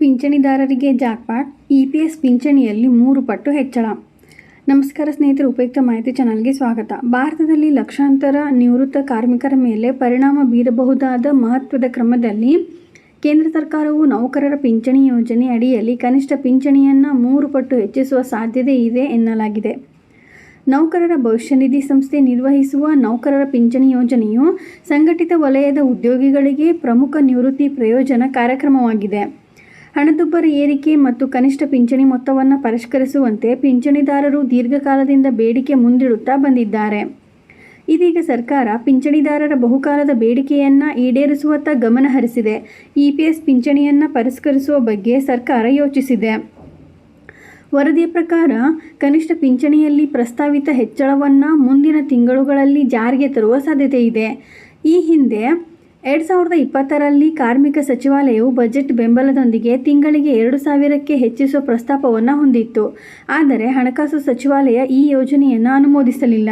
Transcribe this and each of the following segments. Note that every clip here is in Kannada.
ಪಿಂಚಣಿದಾರರಿಗೆ ಜಾಕ್ಪಾಟ್, ಇ ಪಿ ಎಸ್ ಪಿಂಚಣಿಯಲ್ಲಿ ಮೂರು ಪಟ್ಟು ಹೆಚ್ಚಳ. ನಮಸ್ಕಾರ ಸ್ನೇಹಿತರು, ಉಪಯುಕ್ತ ಮಾಹಿತಿ ಚಾನಲ್ಗೆ ಸ್ವಾಗತ. ಭಾರತದಲ್ಲಿ ಲಕ್ಷಾಂತರ ನಿವೃತ್ತ ಕಾರ್ಮಿಕರ ಮೇಲೆ ಪರಿಣಾಮ ಬೀರಬಹುದಾದ ಮಹತ್ವದ ಕ್ರಮದಲ್ಲಿ ಕೇಂದ್ರ ಸರ್ಕಾರವು ನೌಕರರ ಪಿಂಚಣಿ ಯೋಜನೆ ಅಡಿಯಲ್ಲಿ ಕನಿಷ್ಠ ಪಿಂಚಣಿಯನ್ನು ಮೂರು ಪಟ್ಟು ಹೆಚ್ಚಿಸುವ ಸಾಧ್ಯತೆ ಇದೆ ಎನ್ನಲಾಗಿದೆ. ನೌಕರರ ಭವಿಷ್ಯ ನಿಧಿ ಸಂಸ್ಥೆ ನಿರ್ವಹಿಸುವ ನೌಕರರ ಪಿಂಚಣಿ ಯೋಜನೆಯು ಸಂಘಟಿತ ವಲಯದ ಉದ್ಯೋಗಿಗಳಿಗೆ ಪ್ರಮುಖ ನಿವೃತ್ತಿ ಪ್ರಯೋಜನ ಕಾರ್ಯಕ್ರಮವಾಗಿದೆ. ಹಣದುಬ್ಬರ ಏರಿಕೆ ಮತ್ತು ಕನಿಷ್ಠ ಪಿಂಚಣಿ ಮೊತ್ತವನ್ನು ಪರಿಷ್ಕರಿಸುವಂತೆ ಪಿಂಚಣಿದಾರರು ದೀರ್ಘಕಾಲದಿಂದ ಬೇಡಿಕೆ ಮುಂದಿಡುತ್ತಾ ಬಂದಿದ್ದಾರೆ. ಇದೀಗ ಸರ್ಕಾರ ಪಿಂಚಣಿದಾರರ ಬಹುಕಾಲದ ಬೇಡಿಕೆಯನ್ನು ಈಡೇರಿಸುವತ್ತ ಗಮನ ಹರಿಸಿದೆ. ಇ ಪಿ ಎಸ್ ಪಿಂಚಣಿಯನ್ನು ಪರಿಷ್ಕರಿಸುವ ಬಗ್ಗೆ ಸರ್ಕಾರ ಯೋಚಿಸಿದೆ. ವರದಿಯ ಪ್ರಕಾರ ಕನಿಷ್ಠ ಪಿಂಚಣಿಯಲ್ಲಿ ಪ್ರಸ್ತಾವಿತ ಹೆಚ್ಚಳವನ್ನು ಮುಂದಿನ ತಿಂಗಳುಗಳಲ್ಲಿ ಜಾರಿಗೆ ತರುವ ಸಾಧ್ಯತೆ ಇದೆ ಈ ಹಿಂದೆ ಎರಡು ಸಾವಿರದ ಇಪ್ಪತ್ತರಲ್ಲಿ ಕಾರ್ಮಿಕ ಸಚಿವಾಲಯವು ಬಜೆಟ್ ಬೆಂಬಲದೊಂದಿಗೆ ತಿಂಗಳಿಗೆ ಎರಡು ಸಾವಿರಕ್ಕೆ ಹೆಚ್ಚಿಸುವ ಪ್ರಸ್ತಾಪವನ್ನು ಹೊಂದಿತ್ತು. ಆದರೆ ಹಣಕಾಸು ಸಚಿವಾಲಯ ಈ ಯೋಜನೆಯನ್ನು ಅನುಮೋದಿಸಲಿಲ್ಲ.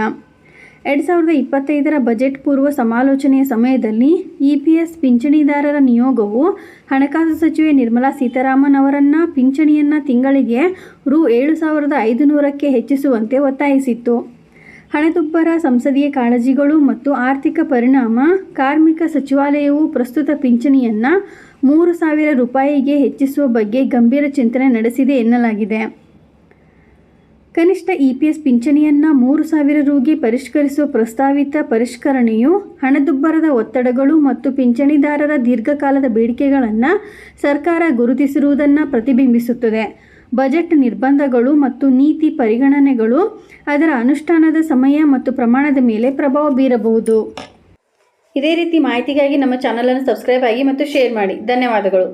ಎರಡು ಸಾವಿರದ ಇಪ್ಪತ್ತೈದರ ಬಜೆಟ್ ಪೂರ್ವ ಸಮಾಲೋಚನೆಯ ಸಮಯದಲ್ಲಿ ಇ ಪಿ ಎಸ್ ಪಿಂಚಣಿದಾರರ ನಿಯೋಗವು ಹಣಕಾಸು ಸಚಿವೆ ನಿರ್ಮಲಾ ಸೀತಾರಾಮನ್ ಅವರನ್ನು ಪಿಂಚಣಿಯನ್ನು ತಿಂಗಳಿಗೆ ರು ಏಳು ಸಾವಿರದ ಐದುನೂರಕ್ಕೆ ಹೆಚ್ಚಿಸುವಂತೆ ಒತ್ತಾಯಿಸಿತ್ತು. ಹಣದುಬ್ಬರ ಸಂಸದೀಯ ಕಾಳಜಿಗಳು ಮತ್ತು ಆರ್ಥಿಕ ಪರಿಣಾಮ, ಕಾರ್ಮಿಕ ಸಚಿವಾಲಯವು ಪ್ರಸ್ತುತ ಪಿಂಚಣಿಯನ್ನು ಮೂರು ಸಾವಿರ ರೂಪಾಯಿಗೆ ಹೆಚ್ಚಿಸುವ ಬಗ್ಗೆ ಗಂಭೀರ ಚಿಂತನೆ ನಡೆಸಿದೆ ಎನ್ನಲಾಗಿದೆ. ಕನಿಷ್ಠ ಇ ಪಿ ಎಸ್ ಪಿಂಚಣಿಯನ್ನು ಮೂರು ಸಾವಿರ ರೂಗೆ ಪರಿಷ್ಕರಿಸುವ ಪ್ರಸ್ತಾವಿತ ಪರಿಷ್ಕರಣೆಯು ಹಣದುಬ್ಬರದ ಒತ್ತಡಗಳು ಮತ್ತು ಪಿಂಚಣಿದಾರರ ದೀರ್ಘಕಾಲದ ಬೇಡಿಕೆಗಳನ್ನು ಸರ್ಕಾರ ಗುರುತಿಸಿರುವುದನ್ನು ಪ್ರತಿಬಿಂಬಿಸುತ್ತದೆ. ಬಜೆಟ್ ನಿರ್ಬಂಧಗಳು ಮತ್ತು ನೀತಿ ಪರಿಗಣನೆಗಳು ಅದರ ಅನುಷ್ಠಾನದ ಸಮಯ ಮತ್ತು ಪ್ರಮಾಣದ ಮೇಲೆ ಪ್ರಭಾವ ಬೀರಬಹುದು. ಇದೇ ರೀತಿ ಮಾಹಿತಿಗಾಗಿ ನಮ್ಮ ಚಾನಲನ್ನು ಸಬ್ಸ್ಕ್ರೈಬ್ ಆಗಿ ಮತ್ತು ಶೇರ್ ಮಾಡಿ. ಧನ್ಯವಾದಗಳು.